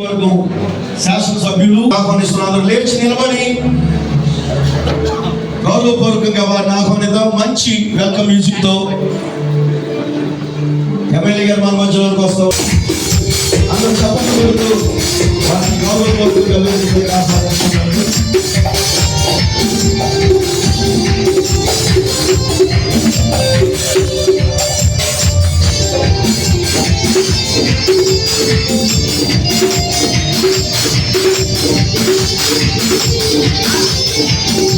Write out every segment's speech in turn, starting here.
వర్గం శాసనసభ్యులు ఆహ్వానిస్తున్నారు. లేచి నిలబడి. గౌరవపూర్వకంగా వారిని ఆహ్వానిద్దాం. మంచి వెల్కమ్ మ్యూజిక్తో ఎమ్మెల్యే గారు మన మధ్యలోకి వస్తాం. అందరూ చప్పట్లు కొడుతూ వారిని గౌరవపూర్వకంగా Thank you.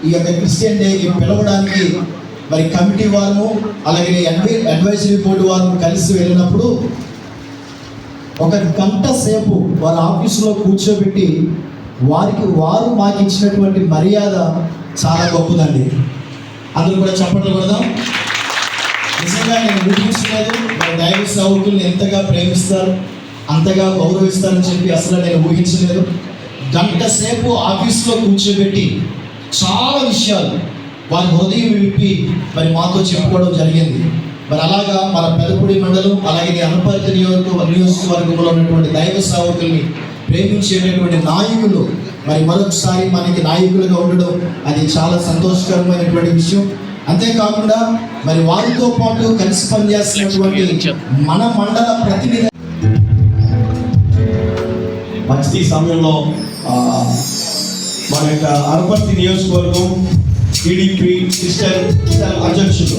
ఈ యొక్క క్రిస్టియన్ డేకి పిలవడానికి మరి కమిటీ వారు అలాగే అడ్వై అడ్వైజరీ బోర్డు వారు కలిసి వెళ్ళినప్పుడు ఒక గంట సేపు వాళ్ళ ఆఫీసులో కూర్చోబెట్టి వారికి వారు మాకు ఇచ్చినటువంటి మర్యాద చాలా గొప్పదండి. అందరూ కూడా చెప్పడం కొడదాం. నిజంగా నేను ఊహించలేదు మన దైవ సేవకుల్ని ఎంతగా ప్రేమిస్తారు అంతగా గౌరవిస్తారని చెప్పి అసలు నేను ఊహించలేదు. గంట సేపు ఆఫీస్లో కూర్చోబెట్టి చాలా విషయాలు వారి హృదయం విప్పి మరి మాతో చెప్పుకోవడం జరిగింది. మరి అలాగా మన పెదపూడి మండలం అలాగే అనపర్తి నియోజక నియోజకవర్గంలో ఉన్నటువంటి దైవ సేవకుల్ని ప్రేమించేటటువంటి నాయకులు మరి మరొకసారి మనకి నాయకులుగా ఉండడం అది చాలా సంతోషకరమైనటువంటి విషయం. అంతేకాకుండా మరి వారితో పాటు కలిసి పనిచేస్తున్నటువంటి మన మండల ప్రతినిధి మంచి సమయంలో మన యొక్క అనపర్తి నియోజకవర్గం టీడీపీ క్రిస్టియన్ అధ్యక్షుడు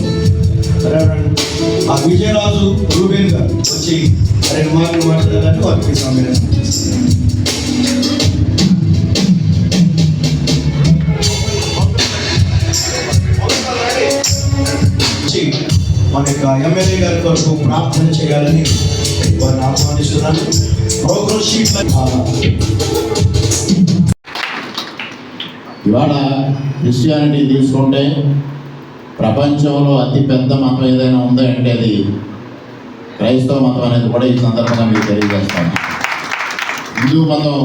ఆ విజయరాజు రూబేన్ గారు వచ్చి రెండు మాటలు మాట్లాడాలని వారికి సమయం మన యొక్క ఎమ్మెల్యే గారి కొరకు ప్రార్థన చేయాలని వారిని ఆహ్వానిస్తున్నాను. ప్రోగ్రెస్ షీట్ ఇవాళ క్రిస్టియానిటీ తీసుకుంటే ప్రపంచంలో అతి పెద్ద మతం ఏదైనా ఉందా అంటే అది క్రైస్తవ మతం అనేది కూడా ఈ సందర్భంగా మీకు తెలియజేస్తాను. హిందూ మతం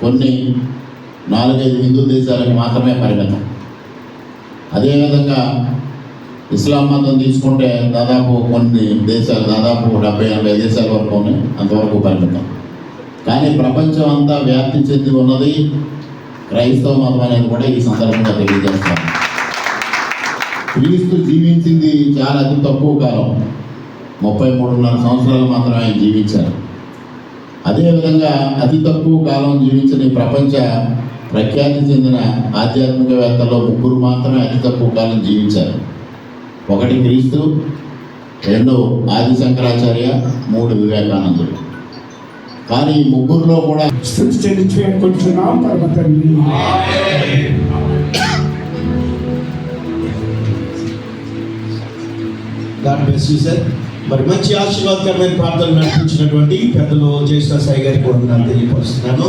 కొన్ని నాలుగైదు హిందూ దేశాలకు మాత్రమే పరిమితం. అదేవిధంగా ఇస్లాం మతం తీసుకుంటే దాదాపు కొన్ని దేశాలు దాదాపు డెబ్బై ఎనభై దేశాల వరకు ఉన్నాయి. అంతవరకు పరిమితం. కానీ ప్రపంచం అంతా వ్యాప్తి చెంది ఉన్నది క్రైస్తవ మతం అనేది కూడా ఈ సందర్భంగా తెలియజేస్తాను. క్రీస్తు జీవించింది చాలా అతి తక్కువ కాలం. ముప్పై మూడున్నర సంవత్సరాలు మాత్రమే ఆయన జీవించారు. అదేవిధంగా అతి తక్కువ కాలం జీవించిన ఈ ప్రపంచ ప్రఖ్యాతి చెందిన ఆధ్యాత్మికవేత్తల్లో ముగ్గురు మాత్రమే అతి తక్కువ కాలం జీవించారు. ఒకటి క్రీస్తు రెండు ఆది శంకరాచార్య మూడు వివేకానందుడు. కానీ ముగ్గురులో కూడా స్థుతి గాడ్ బ్లెస్ యూ సార్ మరి మంచి ఆశీర్వాదకరమైన ప్రార్థనలు నడిపించినటువంటి పెద్దలు జ్యేష్ఠ సాయి గారికి కూడా నేను తెలియపరుస్తున్నాను.